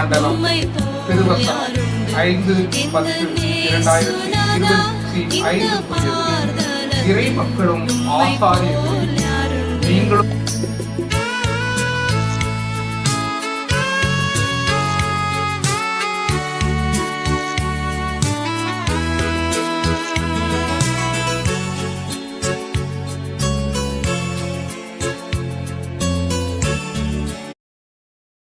மண்டலம் திருவசனம் ஐந்து பத்து இரண்டாயிரத்தி இருபத்தி ஐந்து இறை மக்களும் ஆசாரியர்களும்